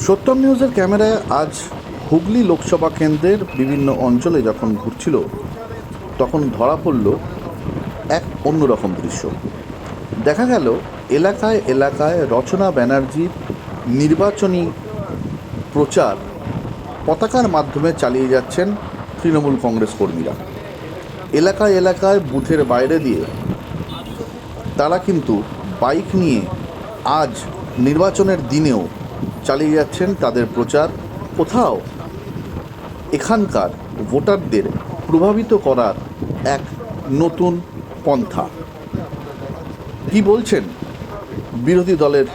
সত্যম নিউজের ক্যামেরায় আজ হুগলি লোকসভা কেন্দ্রের বিভিন্ন অঞ্চলে যখন ঘুরছিল, তখন ধরা পড়ল এক অন্যরকম দৃশ্য। দেখা গেল, এলাকায় এলাকায় রচনা ব্যানার্জির নির্বাচনী প্রচার পতাকার মাধ্যমে চালিয়ে যাচ্ছেন তৃণমূল কংগ্রেস কর্মীরা। এলাকায় এলাকায় বুথের বাইরে দিয়ে তারা কিন্তু বাইক নিয়ে আজ নির্বাচনের দিনেও চালিয়ে যাচ্ছেন তাদের প্রচার। কোথাও এখানকার ভোটারদের প্রভাবিত করার এক নতুন পন্থা। কি বলছেন বিরোধী দলের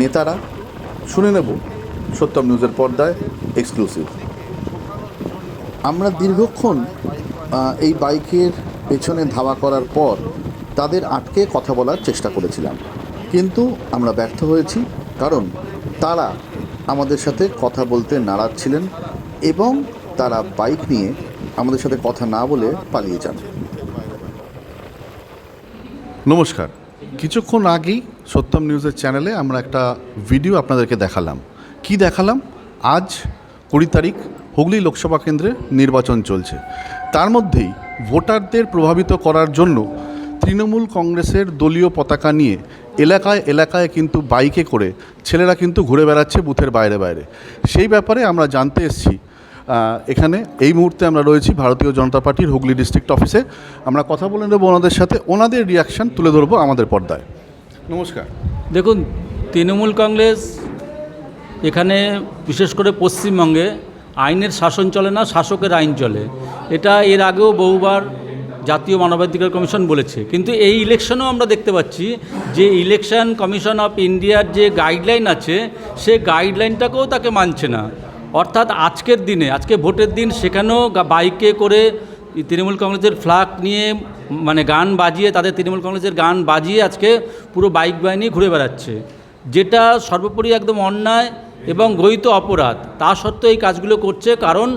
নেতারা? শুনে নেব সত্যম নিউজের পর্দায় এক্সক্লুসিভ আমরা দীর্ঘক্ষণ এই বাইকের পেছনে ধাওয়া করার পর তাদের আটকে কথা বলার চেষ্টা করেছিলাম। কিন্তু আমরা ব্যর্থ হয়েছি। কারণ তারা আমাদের সাথে কথা বলতে নারাজ ছিলেন এবং তারা বাইক নিয়ে আমাদের সাথে কথা না বলে পালিয়ে যান। নমস্কার। কিছুক্ষণ আগেই সত্যম নিউজের চ্যানেলে আমরা একটা ভিডিও আপনাদেরকে দেখালাম। কি দেখালাম? আজ কুড়ি তারিখ হুগলি লোকসভা কেন্দ্রে নির্বাচন চলছে। তার মধ্যেই ভোটারদের প্রভাবিত করার জন্য তৃণমূল কংগ্রেসের দলীয় পতাকা নিয়ে এলাকায় এলাকায় কিন্তু বাইকে করে ছেলেরা কিন্তু ঘুরে বেড়াচ্ছে বুথের বাইরে বাইরে। সেই ব্যাপারে আমরা জানতে এসেছি। এখানে এই মুহূর্তে আমরা রয়েছি ভারতীয় জনতা পার্টির হুগলি ডিস্ট্রিক্ট অফিসে। আমরা কথা বলে নেব ওনাদের সাথে। ওনাদের রিয়াকশন তুলে ধরবো আমাদের পর্দায়। নমস্কার। দেখুন, তৃণমূল কংগ্রেস এখানে বিশেষ করে পশ্চিমবঙ্গে আইনের শাসন চলে না, শাসকের আইন চলে। এটা এর আগেও বহুবার জাতীয় মানবাধিকার কমিশন বলেছে। কিন্তু এই ইলেকশনেও আমরা দেখতে পাচ্ছি যে ইলেকশন কমিশন অফ ইন্ডিয়ার যে গাইডলাইন আছে, সে গাইডলাইনটাকেও তাকে মানছে না। অর্থাৎ আজকের দিনে, আজকে ভোটের দিন, সেখানেও বাইকে করে তৃণমূল কংগ্রেসের ফ্ল্যাগ নিয়ে মানে গান বাজিয়ে, তাদের তৃণমূল কংগ্রেসের গান বাজিয়ে আজকে পুরো বাইক বাহিনী ঘুরে বেড়াচ্ছে। যেটা সর্বোপরি একদম অন্যায় এবং গহিত অপরাধ। তা সত্ত্বেও এই কাজগুলো করছে কারণ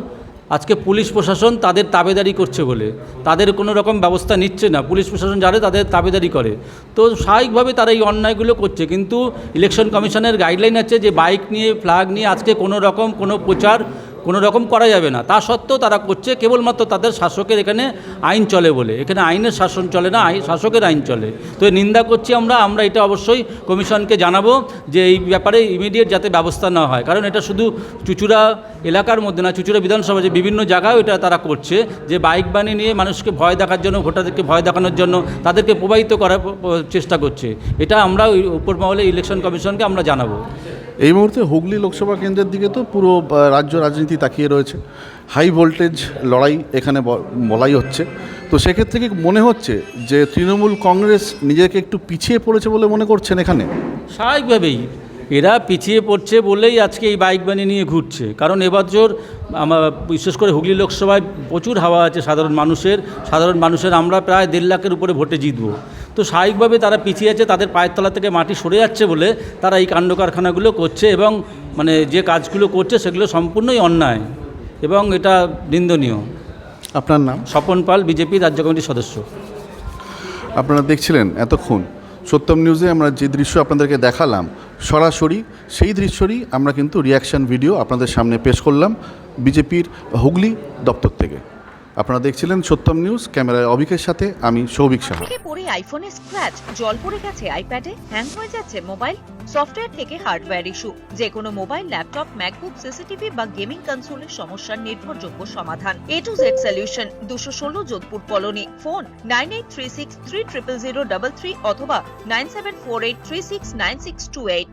আজকে পুলিশ প্রশাসন তাদের তাবেদারি করছে বলে। তাদের কোনো রকম ব্যবস্থা নিচ্ছে না। পুলিশ প্রশাসন যারা তাদের তাবেদারি করে। তো স্বাভাবিকভাবে তারা এই অন্যায়গুলো করছে। কিন্তু ইলেকশন কমিশনের গাইডলাইন আছে যে, বাইক নিয়ে, ফ্ল্যাগ নিয়ে আজকে কোনো রকম কোনো প্রচার কোনো রকম করা যাবে না। তা সত্ত্বেও তারা করছে, কেবলমাত্র তাদের শাসকের এখানে আইন চলে বলে। এখানে আইনের শাসন চলে না আইন শাসকের আইন চলে। তো নিন্দা করছি আমরা আমরা এটা অবশ্যই কমিশনকে জানাব যে এই ব্যাপারে ইমিডিয়েট যাতে ব্যবস্থা না হয়। কারণ এটা শুধু চুচুড়া এলাকার মধ্যে না, চুচুড়া বিধানসভা যে বিভিন্ন জায়গায় এটা তারা করছে, যে বাইক বানিয়ে নিয়ে মানুষকে ভয় দেখার জন্য, ভোটারদেরকে ভয় দেখানোর জন্য তাদেরকে প্রবাহিত করার চেষ্টা করছে। এটা আমরা উপর মহলে ইলেকশন কমিশনকে আমরা জানাব। এই মুহূর্তে হুগলি লোকসভা কেন্দ্রের দিকে তো পুরো রাজ্য রাজনীতি তাকিয়ে রয়েছে। হাই ভোল্টেজ লড়াই এখানে বলাই হচ্ছে। তো সেক্ষেত্রে কি মনে হচ্ছে যে তৃণমূল কংগ্রেস নিজেকে একটু পিছিয়ে পড়েছে বলে মনে করছেন এখানে? স্বাভাবিকভাবেই। এরা পিছিয়ে পড়ছে বলেই আজকে এই বাইক বানিয়ে নিয়ে ঘুরছে। কারণ এবছর আমার বিশেষ করে হুগলি লোকসভায় প্রচুর হাওয়া আছে সাধারণ মানুষের। সাধারণ মানুষের আমরা প্রায় দেড় লাখের উপরে ভোটে জিতবো। তো স্বাভাবিকভাবে তারা পিছিয়ে আছে তাদের পায়ের তলা থেকে মাটি সরে যাচ্ছে বলে তারা এই কাণ্ড কারখানাগুলো করছে এবং মানে যে কাজগুলো করছে সেগুলো সম্পূর্ণই অন্যায় এবং এটা নিন্দনীয়। আপনার নাম? স্বপন পাল বিজেপি রাজ্য কমিটির সদস্য। আপনারা দেখছিলেন এতক্ষণ সত্যম নিউজে আমরা যে দৃশ্য আপনাদেরকে দেখালাম সরাসরি সেই দৃশ্যরই আমরা কিন্তু রিয়াকশন ভিডিও আপনাদের সামনে পেশ করলাম বিজেপির হুগলি দপ্তর থেকে। আপনারা দেখছিলেন সত্যম নিউজ, ক্যামেরায় অভিকের সাথে আমি সৌভিক সাহা। থেকে পড়ে আইফোনে স্ক্র্যাচ জল পড়ে গেছে আইপ্যাডে হ্যাং হয়ে যাচ্ছে মোবাইল সফটওয়্যার থেকে হার্ডওয়্যার ইস্যু যে কোনো মোবাইল ল্যাপটপ ম্যাকবুক সিসিটিভি বা গেমিং কনসোলের সমস্যার নির্ভরযোগ্য সমাধান। এ টু জেড সলিউশন দুশো ষোলো Jodhpur colony. Phone nine eight three six three triple zero double three অথবা nine seven four eight three six nine six two eight